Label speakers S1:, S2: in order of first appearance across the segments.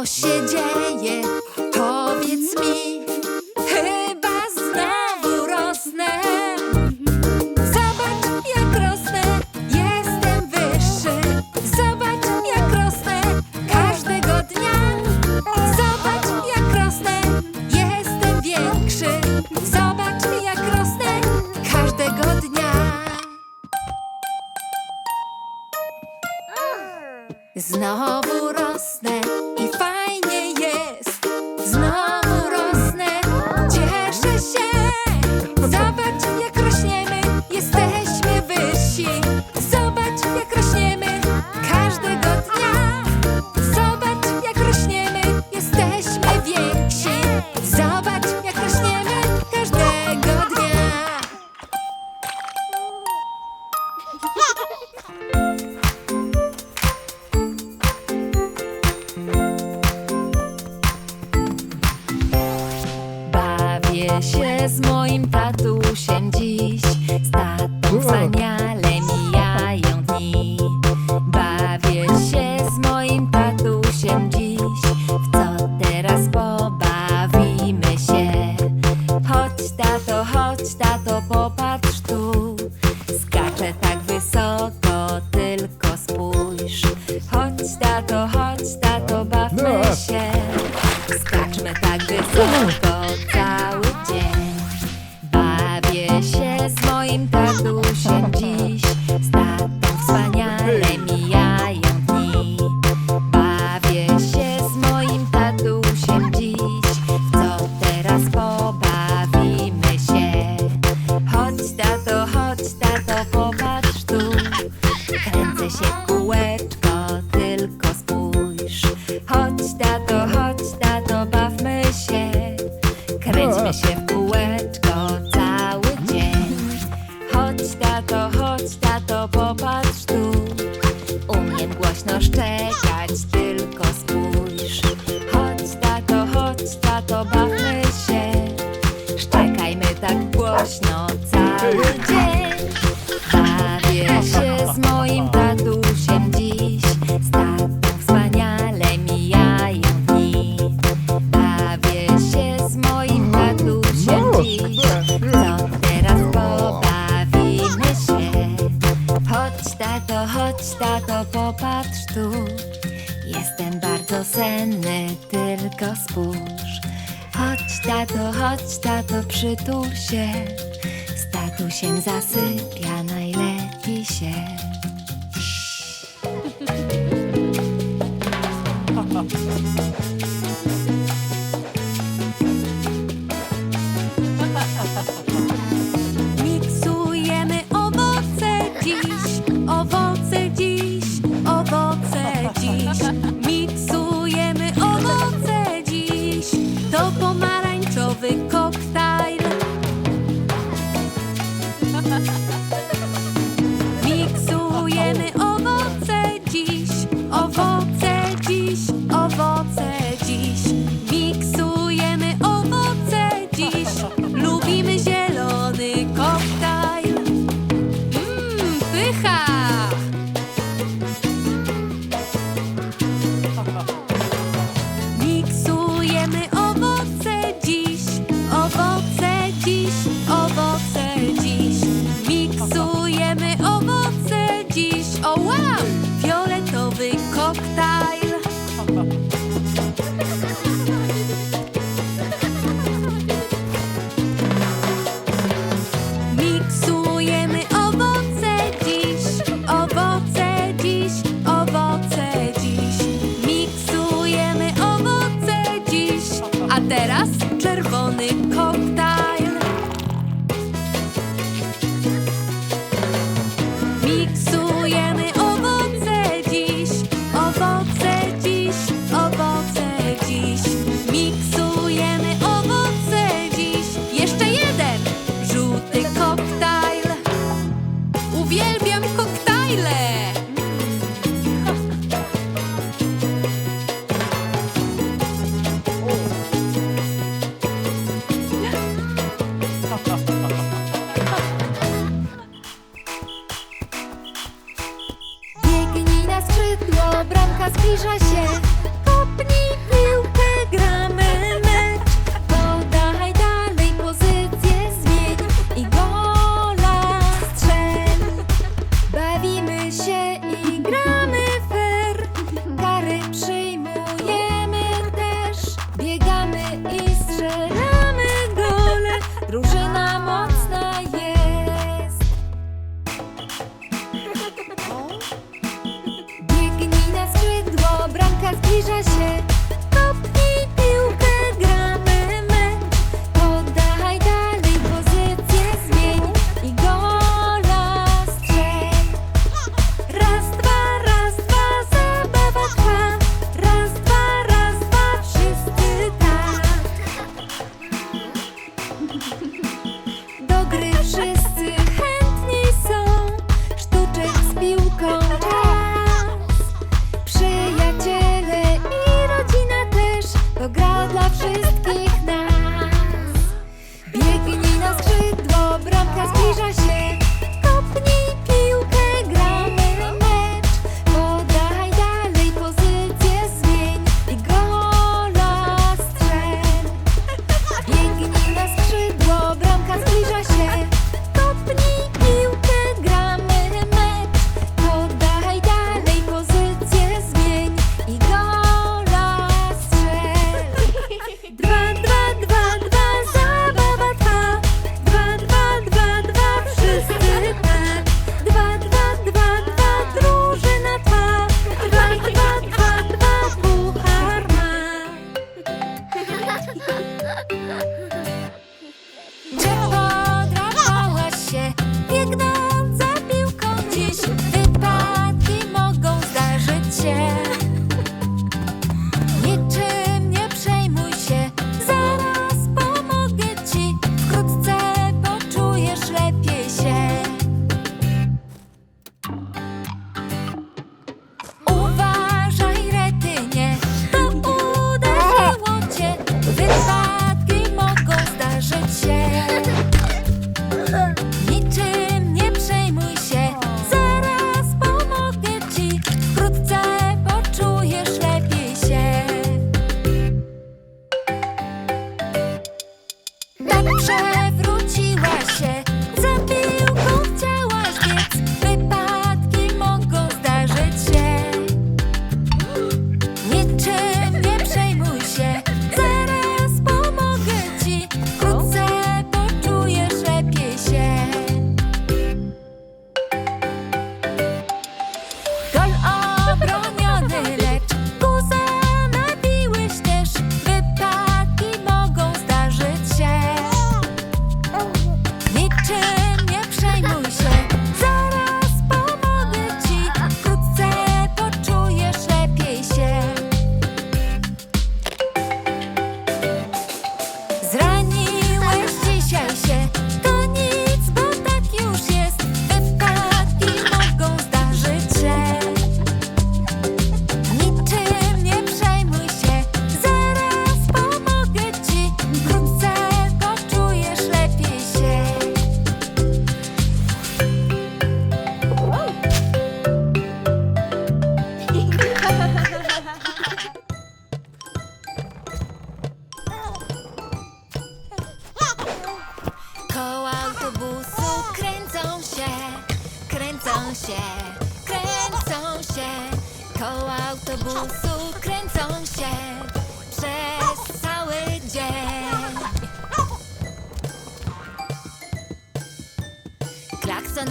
S1: Oh, shit. Sẽ cố przytul się, statusiem zasyp.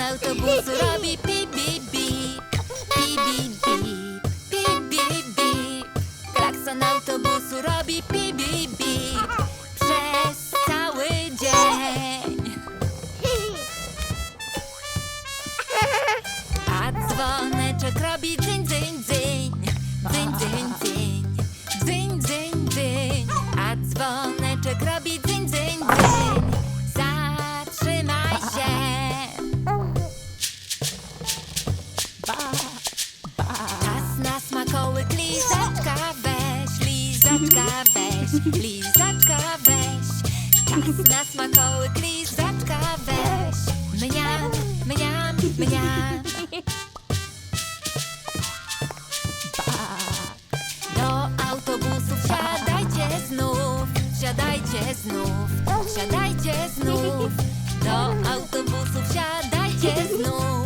S1: autobusu robi pip, bip, bip. Pip, bip, bip. Pip, bip. Klakson autobusu robi pip, bip, bip. Przez cały dzień. A dzwoneczek robi dzyń, dzyń, dzyń. Dzyń, dzyń, dzyń. Dzyń, dzyń, dzyń. A dzwoneczek robi no.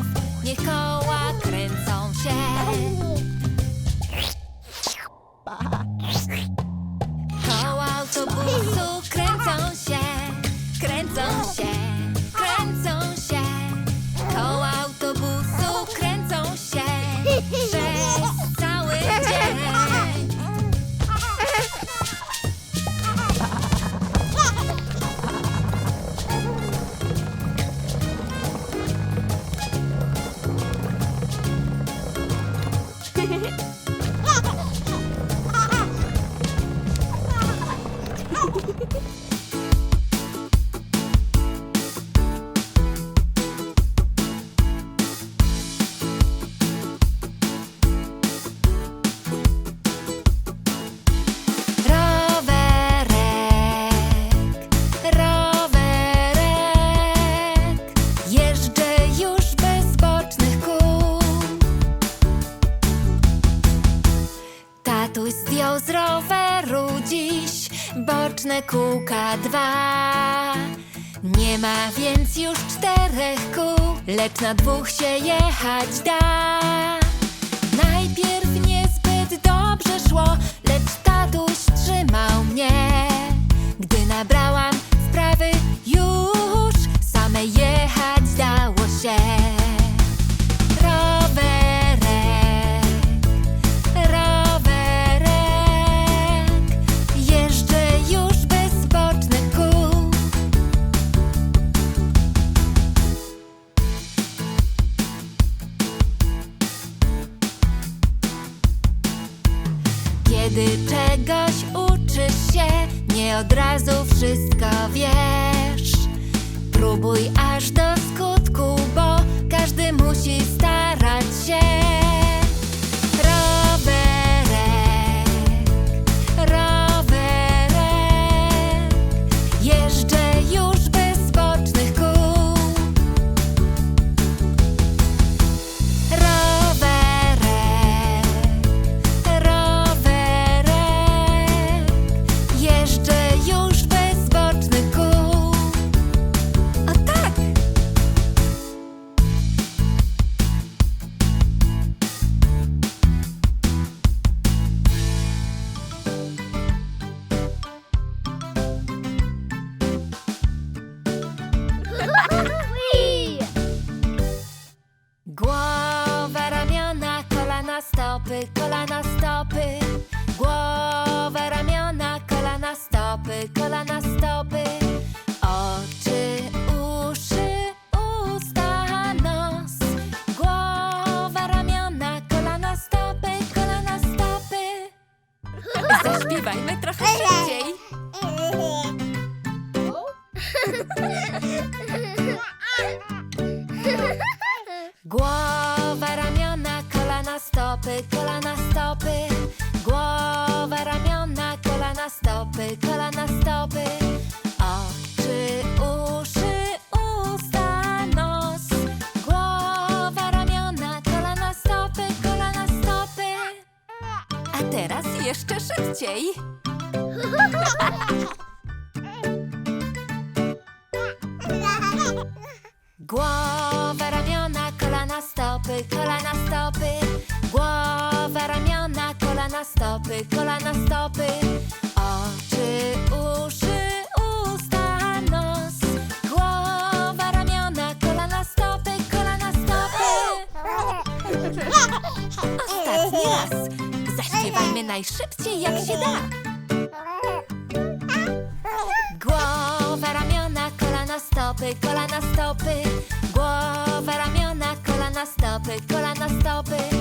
S1: Lecz na dwóch się jechać da. Najpierw niezbyt dobrze szło, lecz tatuś trzymał mnie. Od razu wszystko wiesz. Próbuj aż do skutku, bo każdy musi starać się. Głowa, ramiona, kolana, stopy, kolana, stopy. Głowa, ramiona, kolana, stopy, kolana, stopy. Oczy, uszy, usta, nos. Głowa, ramiona, kolana, stopy, kolana, stopy. A teraz jeszcze szybciej. Kolana, stopy, kolana, stopy. Oczy, uszy, usta, nos. Głowa, ramiona, kolana, stopy, kolana, stopy. Ostatni raz. Zaśpiewajmy najszybciej jak się da. Głowa, ramiona, kolana, stopy, kolana, stopy. Głowa, ramiona, kolana, stopy, kolana, stopy.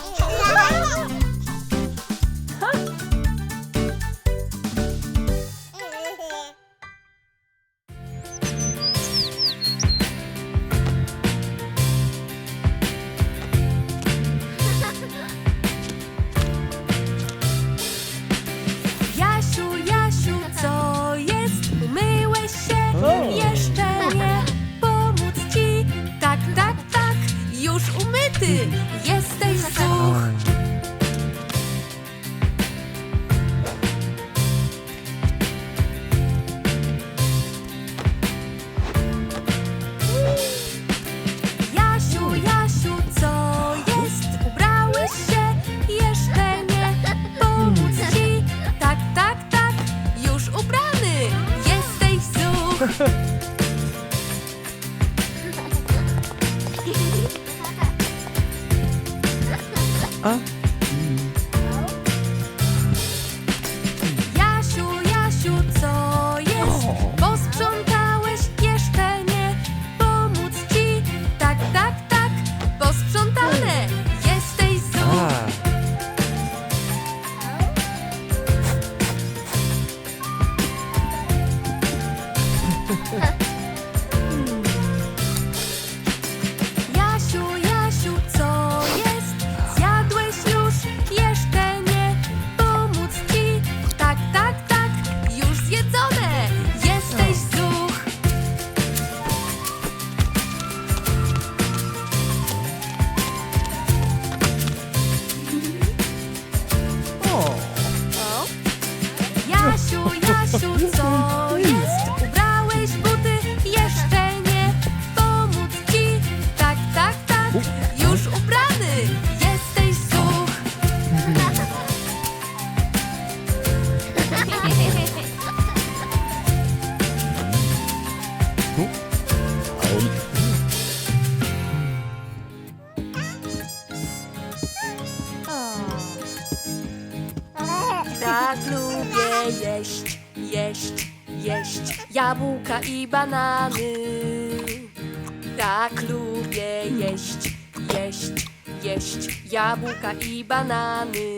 S2: jabłka i banany.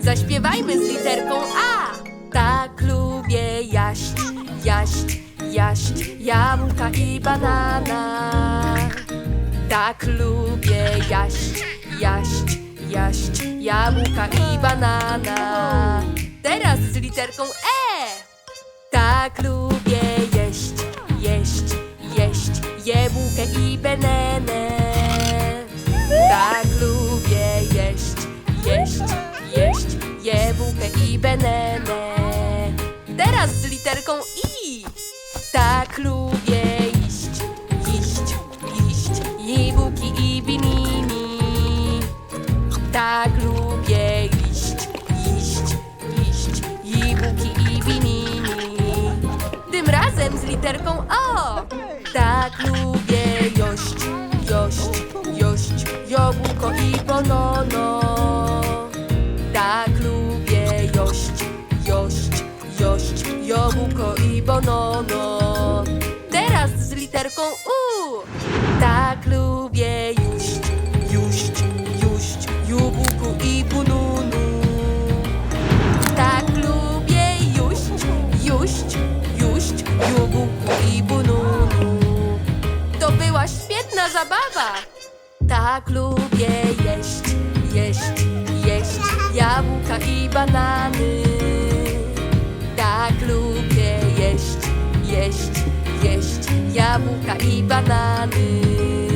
S2: Zaśpiewajmy z literką A. Tak lubię jaść, jaść, jaść jabłka i banana. Tak lubię jaść, jaść, jaść jabłka i banana. Teraz z literką E. Tak lubię jeść, jeść, jeść jabłkę i bananę. Tak lubię jeść, jabłkę i bananę. Teraz z literką I. Tak lubię iść, iść, iść jabłki i banini. Tak lubię iść, iść, iść jabłki i banini. Tym razem z literką O. Tak lubię i bununu. Tak lubię juść, juść, juść jabłko i bununu. To była świetna zabawa. Tak lubię jeść, jeść, jeść jabłka i banany. Tak lubię jeść, jeść, jeść jabłka i banany.